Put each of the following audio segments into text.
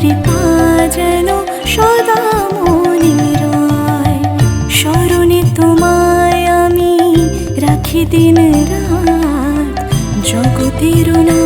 কৃপা যেন সদা মনে রয়। স্মরণে তোমায় আমি রাখি দিন রাত। জগতের নাথ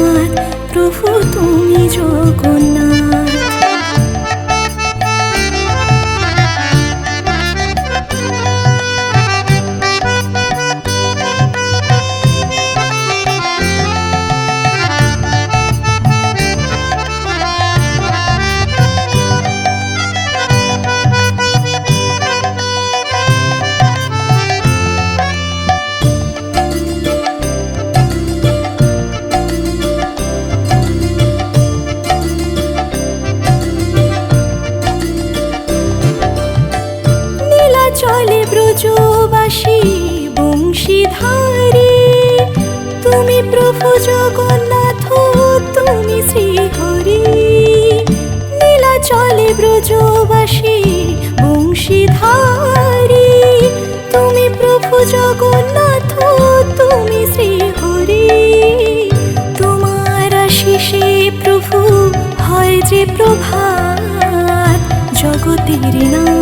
ব্রজবাসী বংশীধারী। তুমি প্রভু জগন্নাথ, তুমি শ্রীহরি। নীলা চলে ব্রজবাসী, বংশীধারী। তুমি প্রভু জগন্নাথ, তুমি শ্রীহরি। তোমার আশিসে প্রভু, হয় যে প্রভাত। জগতের প্রভু